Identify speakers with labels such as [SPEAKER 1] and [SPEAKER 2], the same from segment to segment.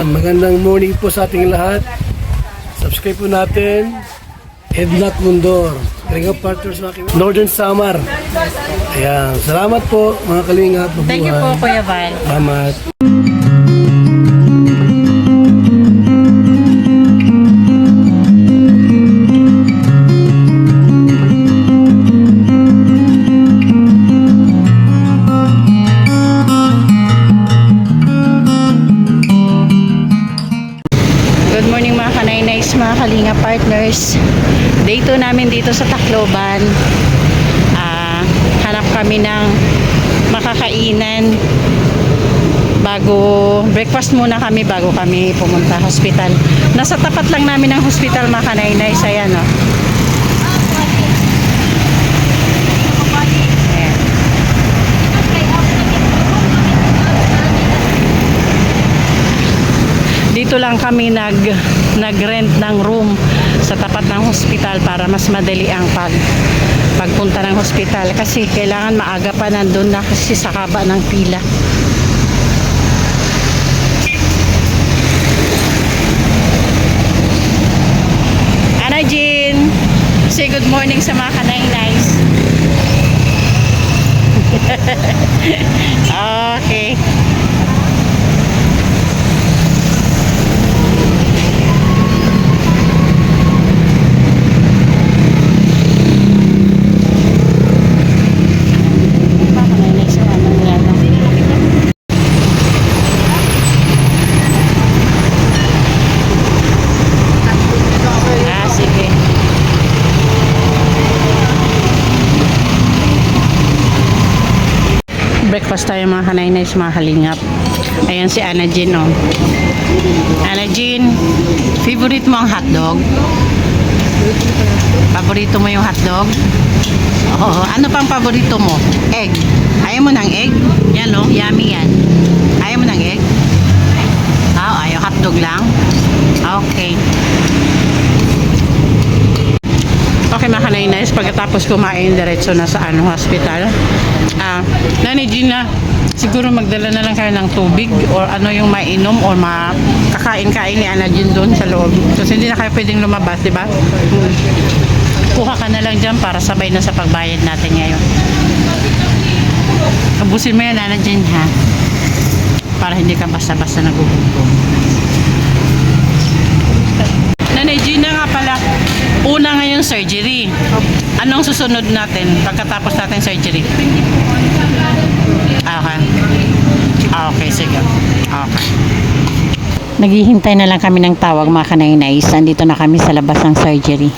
[SPEAKER 1] Magandang morning po sa ating lahat. Subscribe po natin. Ednat Mundor. Kalinga Partners mga Northern Samar. Ayan. Salamat po mga kalinga.
[SPEAKER 2] Thank you po, Kuya Val.
[SPEAKER 1] Salamat.
[SPEAKER 2] Dito sa Tacloban. Ah, hanap kami ng makakainan bago breakfast muna kami bago kami pumunta hospital. Nasa tapat lang namin ng hospital mga kanaynays. Ayan o. Ayan. dito lang kami nag nag-rent ng room sa tapat ng hospital para mas madali ang pag pagpunta ng hospital kasi kailangan maaga pa nandun na kasi sa kaba ng pila. Ana Jean, say good morning sa mga kanay-nice. okay. Mga kanay-nice sa mga nangyayari. Ah, sige. Breakfast tayo mga kanay-nice, mga halingap. Ayan si Ana Jean, oh. Ana Jean, favorite mo ang hotdog? Paborito mo yung hotdog? Oo. Ano pang paborito mo? Egg. Ayaw mo ng egg? Yan, oh. Yummy yan. Ayaw mo ng egg? Ah, ayaw. Hotdog lang? Okay. Okay mga kanay-nice, pagkatapos kumain, diretso na sa ano, hospital. Ah, Nanay Gina, siguro magdala na lang kayo ng tubig or ano yung mainom or makakain-kain ni Ana Jean doon sa loob. Kasi hindi na kayo pwedeng lumabas, di ba? Kuha ka na lang dyan para sabay na sa pagbayad natin ngayon. Abusin mo yan, Ana Jean, ha? Para hindi ka basta-basta nagugutom. Nanay Gina nga pala, una ngayon surgery. Anong susunod natin pagkatapos natin surgery? Ah, Okay. Okay, sige. Okay. Naghihintay na lang kami ng tawag mga kanay-nays. Nandito na kami sa labas ng surgery.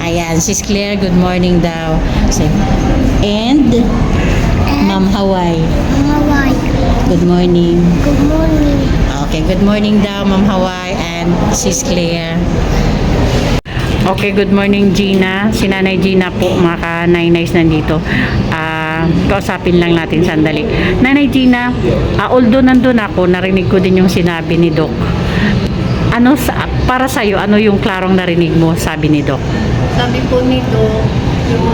[SPEAKER 2] Ayan, sis Claire, good morning daw. Say, and Ma'am Hawaii,
[SPEAKER 3] Hawaii.
[SPEAKER 2] Good morning.
[SPEAKER 3] Good morning.
[SPEAKER 2] Okay, good morning daw, Ma'am Hawaii and Sis Claire. Okay, good morning Gina. Si Nanay Gina po, mga ka-9-9s nandito. Ah, kausapin lang natin sandali. Nanay Gina, ah, although nandun ako, narinig ko din yung sinabi ni Doc. Ano sa, para sa iyo, ano yung klarong narinig mo, sabi ni Doc?
[SPEAKER 4] Sabi po nito, yung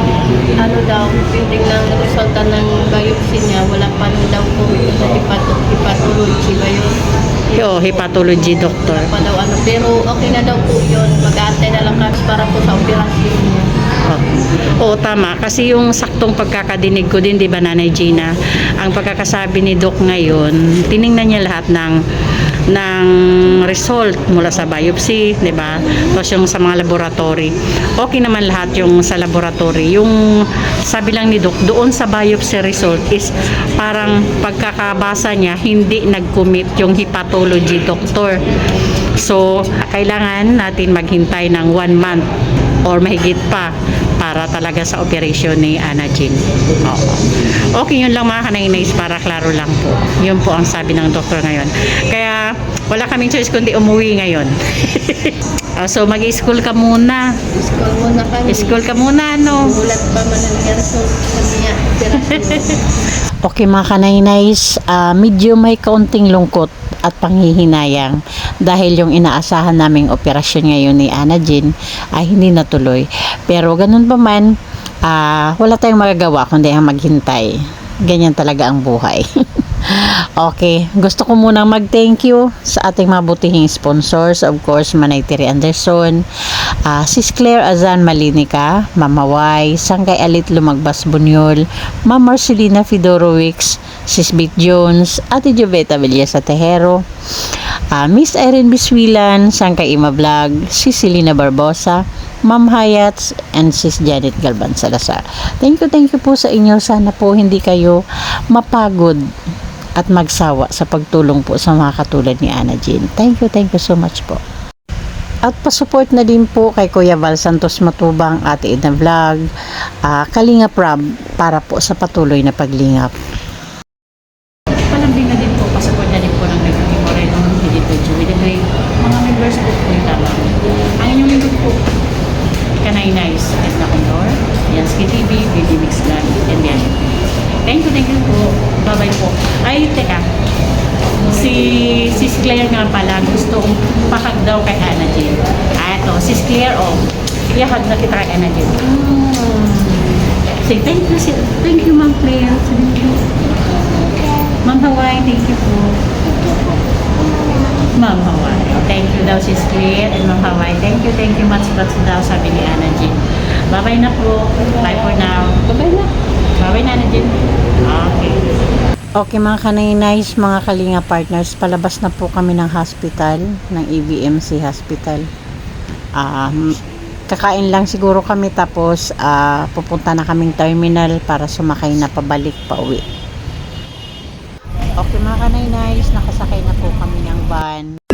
[SPEAKER 4] ano daw, pending ng resulta ng biopsy niya, wala pa rin daw po sa hepato- hepatology ba yun?
[SPEAKER 2] Yo, hepatology doctor.
[SPEAKER 4] Wala pa daw ano, pero okay na daw po yun. Mag-aantay na lang kami para po sa operasyon niya.
[SPEAKER 2] Oo, tama. Kasi yung saktong pagkakadinig ko din, di ba, Nanay Gina, ang pagkakasabi ni Doc ngayon, tiningnan niya lahat ng ng result mula sa biopsy, di ba? Tapos yung sa mga laboratory. Okay naman lahat yung sa laboratory. Yung sabi lang ni Doc, doon sa biopsy result is parang pagkakabasa niya, hindi nag-commit yung hepatology doctor. So, kailangan natin maghintay ng one month or mahigit pa para talaga sa operation ni Ana Jean. Oo. Okay, yun lang mga kanay-nays para klaro lang po. Yun po ang sabi ng doktor ngayon. Kaya wala kaming choice kundi umuwi ngayon. Ah, so mag-school ka muna.
[SPEAKER 4] School muna kami.
[SPEAKER 2] School ka muna, no?
[SPEAKER 4] Ulat pa man ang result sa niya.
[SPEAKER 2] Okay mga kanay-nays, ah, medyo may kaunting lungkot at panghihinayang dahil yung inaasahan naming operasyon ngayon ni Ana Jean ay hindi natuloy. Pero ganun pa man, ah, wala tayong magagawa kundi ang maghintay. ganyan talaga ang buhay. okay, gusto ko munang mag-thank you sa ating mabutihing sponsors. Of course, Manay Terry Anderson, ah, Sis Claire Azan Malinica, Mama Y, Sangkay Alit Lumagbas Bunyol, Ma'am Marcelina Fedorowicz, Sis Bit Jones, Ate Joveta Villasa Tejero, ah, Miss Irene Biswilan, Sangkay Ima Vlog, Sis Selena Barbosa, Ma'am Hayats, and Sis Janet Galban Salazar. Thank you, thank you po sa inyo. Sana po hindi kayo mapagod at magsawa sa pagtulong po sa mga katulad ni Ana Jean. Thank you, thank you so much po. At pasupport na din po kay Kuya Val Santos Matubang, Ate Edna Vlog, ah, Kalinga Prab para po sa patuloy na paglingap. Palambing na din po, pasupport na din po ng Naging Moreno, Hilito Joey Dagay, mga members po po yung tama. Ang inyong lingkod po, Kanay Nice, Edna Condor, Yansky TV, BD Mix Vlog, and yan. Thank you, thank you po. Bye-bye po. Ay, teka. Si Sis Claire nga pala gustong pakag daw kay Ana Jean. Ah, ito. Sis Claire, oh. Iyahag na kita kay Ana Jean. Mm. Say, thank you, sis. Thank you, Ma'am Claire. Thank you. Ma'am Hawaii, thank you po. Ma'am Hawaii. Thank you daw, Sis Claire. And Ma'am Hawaii, thank you, thank you much much daw, sabi ni Ana Jean. Bye-bye na po. Bye for now. Bye-bye na. Bye-bye na, Ana Jean. Okay. Okay mga kanay-nice, mga kalinga partners, palabas na po kami ng hospital, ng EVMC hospital. Um, kakain lang siguro kami tapos ah, pupunta na kaming terminal para sumakay na pabalik pa uwi. Okay mga kanay-nice, nakasakay na po kami ng van.